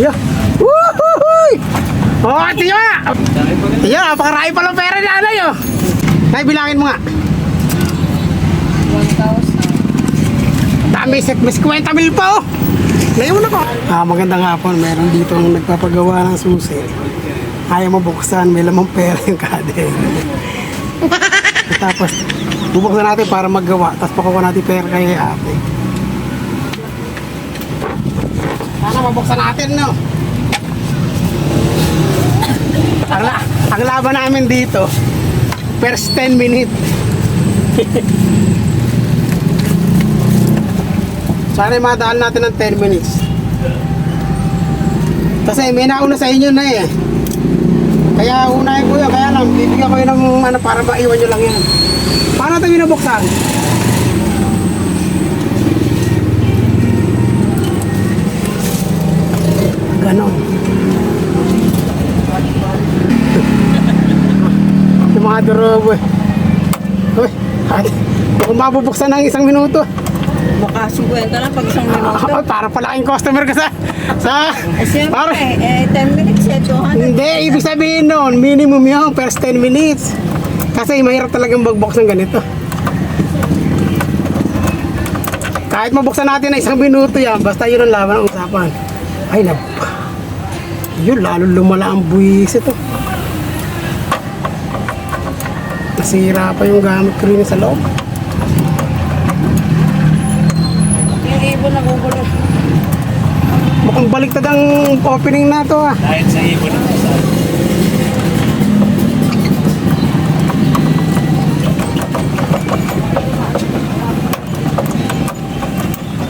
Ayan. Woohoo! Oh, tiyo! Tiyo, napakarami palang pera ni Anay, oh. Nay, bilangin mo nga. 1,000. Dami, set, mas 50 mil pa, oh. Ngayon ako. Ah, magandang hapon. Meron dito ang nagpapagawa ng susi. Ayaw mabuksan, may lamang pera yung kader. Tapos, bubuksan natin para maggawa. Tapos pakuha natin pera kay ate. Sana mabuksan natin, no? ang, la- ang laban namin dito, first 10 minutes. Sana madaan natin ng 10 minutes. Kasi may nauna sa inyo na eh. Kaya unahin ko yun. Kaya lang, bibigyan ko yun ng ano para maiwan nyo lang yan. Paano ito binubuksan? Durobo eh. Uy, kung mabubuksan ng isang minuto. Baka 50 na pag isang minuto. Ah, para palaking customer ka sa... sa Eh, siyempre, para, eh, 10 minutes, eh, 200. hindi, ibig sabihin nun, minimum yun, first 10 minutes. Kasi mahirap talagang magbuksan ganito. Kahit mabuksan natin na isang minuto yan, basta yun ang laban ng usapan. Ay, nab... Yun, lalo lumala ang buwis ito. Nasira pa yung gamit ko rin sa loob. Yung ibon nagugulo. Mukhang baliktad ang opening na to ah. Dahil sa ibon ang kasal.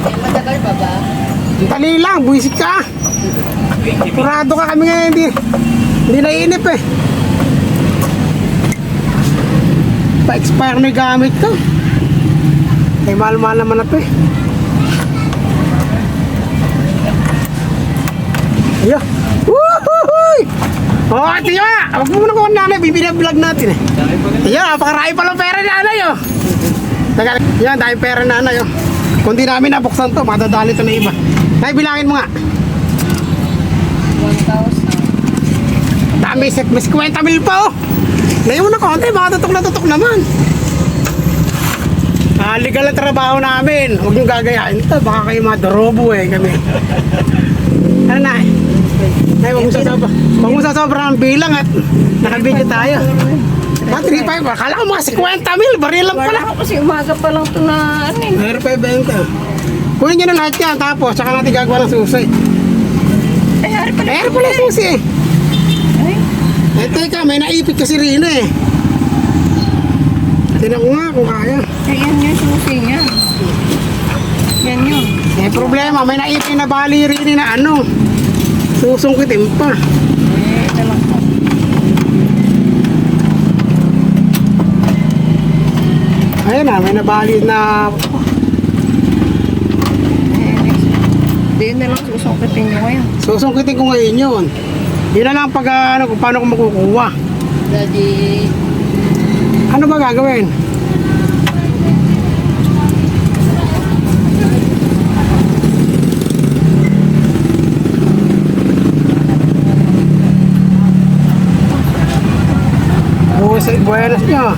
Eh, matagal pa ba? Dali lang, buwisit ka. Kurado ka kami ngayon, hindi, hindi naiinip eh. Pa-expire na gamit ko. Kaya mahal-mahal naman na to eh. Ayun. Woohoo! Oh, tiyo! Huwag mo muna ko nanay, bibina-vlog natin eh. Ayun, napakarami palang pera ni nanay oh. Teka, yan, dahil pera ni nanay oh. Kung di namin nabuksan to, madadali to na iba. Nay, bilangin mo nga. 1,000. Dami, set, mas 50 mil pa oh. Ngayon na konti, baka tutok na tutok naman. Ah, legal ang trabaho namin. Huwag niyong gagayahin ito. Baka kayo mga dorobo eh kami. Ano na? Ay, huwag mo sasobra. Huwag mo sasobra ng bilang at nakabidyo tayo. Ah, 3.5. Akala ko mga 50 mil. Baril lang pala. Wala ako kasi umaga pa lang ito na ano eh. Meron pa yung 20. Kunin niyo na lahat yan. Tapos, saka natin gagawa ng susi. Eh, hari pala. Meron pala yung susi eh. Eh, teka, may naipit kasi rin eh. Tinan ko nga kung kaya. eh, yan yung susi niya. Yan yun. Eh, problema, may naipit na bali rin na ano. Susungkitin pa. Eh, ito lang po. Ayun na, may nabali na... Eh. Hindi na lang susungkitin nyo ngayon. Susungkitin ko ngayon yun. Yun na lang pag ano, kung paano ko makukuha. Daddy. Ano ba gagawin? Buwas, buenas nyo.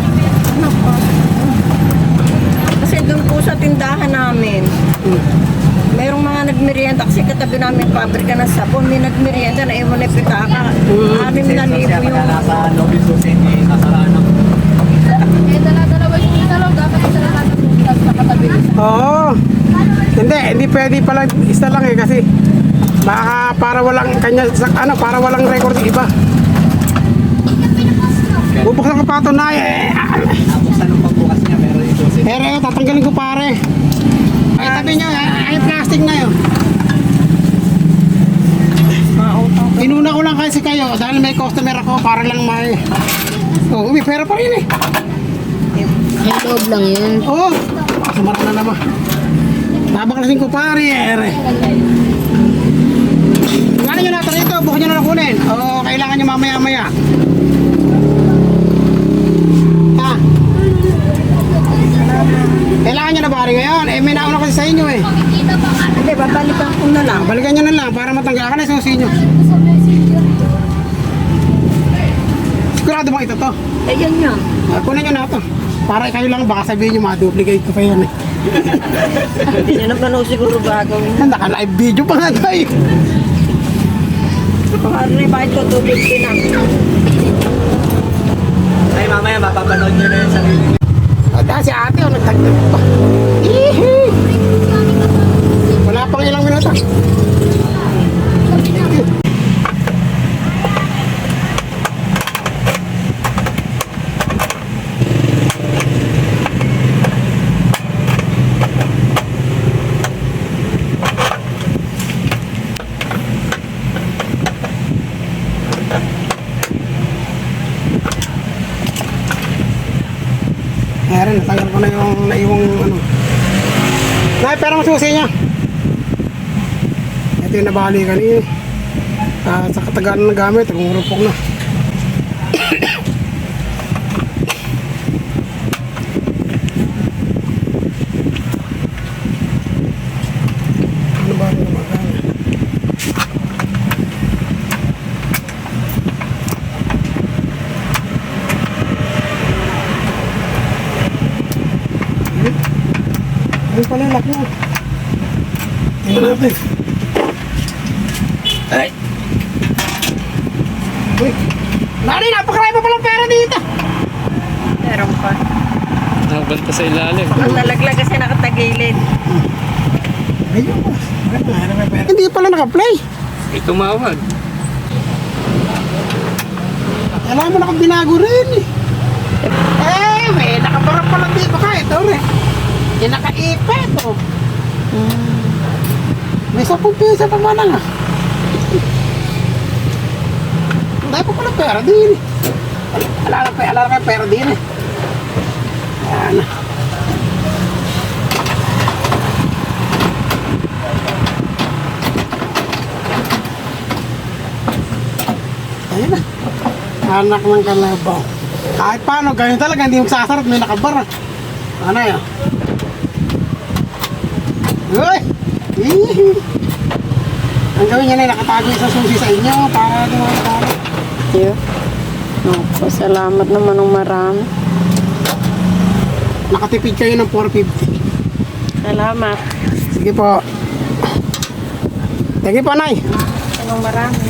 Nagmerienda kasi katabi namin pabrika ng sabon. May nagmerienda na iwan na pitaka. Anim na libo yung ano. Eh, yung talong. Dapat isa lang natin sa katabi. Oo. Hindi, hindi pwede pala isa lang eh kasi baka para walang kanya sa ano, para walang record yung iba. Bubuksan ko pa ito na eh. Tapos anong pagbukas niya, meron yung susi. Pero eh, tatanggalin ko pare. Ay, sabi nyo, ay, ay plastic na yun. Inuna ko lang kasi kayo dahil may customer ako para lang may... Oh, umi, pera pa rin eh. Ay, loob lang yun. Oo. Oh, sumat na naman. Babaklasin ko pare. Ere. Ano nyo natin ito? Bukan nyo na kunin. O kailangan nyo mamaya-maya. Ha? Kailangan nyo na bari ngayon. Eh, may nauna kasi sa inyo eh. Hindi, babalikan ko na lang. Balikan nyo na lang para matanggal ka na yung susi nyo. Sa. Sigurado bang ito to? Ayan yan. Ah, kunin nyo na ito. Para kayo lang baka sabihin nyo ma-duplicate ko pa yan eh. Hindi nyo naman ako siguro. Ah, Naka-live video pa nga tayo. Baka rin bakit ko tubig na. Ay, mamaya mapapanood nyo na sarili nyo. At ah, si ate, oh, nagtagdag pa. Ihi! Wala pang ilang minuto. Meron, natanggal ko na yung naiwang ano. Nay, pero ang susi niya. Ito yung nabali kanina. Ah, sa katagalan ng gamit, umurupok na. Pala yung lock mo. Tingnan natin. Ay! Uy! Nani, napakarami pa palang pera dito! Meron pa. Nakabanta sa ilalim. Ang nalaglag kasi nakatagilid. Ayun pa. Hindi pala naka-play. May tumawag. Alam mo naka binago rin eh. Eh, may nakabarap pala dito ka. Ito rin. Yung naka-ipet oh. May 10 piso pa man ah. Dahil pa pala pera din eh. Ala na pa, ala na pa pera din eh. Ayan na. Ayun na. Anak ng kalabaw. Kahit paano, ganyan talaga, hindi magsasarap, may nakabara. Ano yun? Uy! Ang gawin niya na nakatago sa susi sa inyo para dumatalo. Tiyo. No, salamat naman ng marami. Nakatipid kayo ng 450. Salamat. Sige po. Sige po, Nay. Ng marami.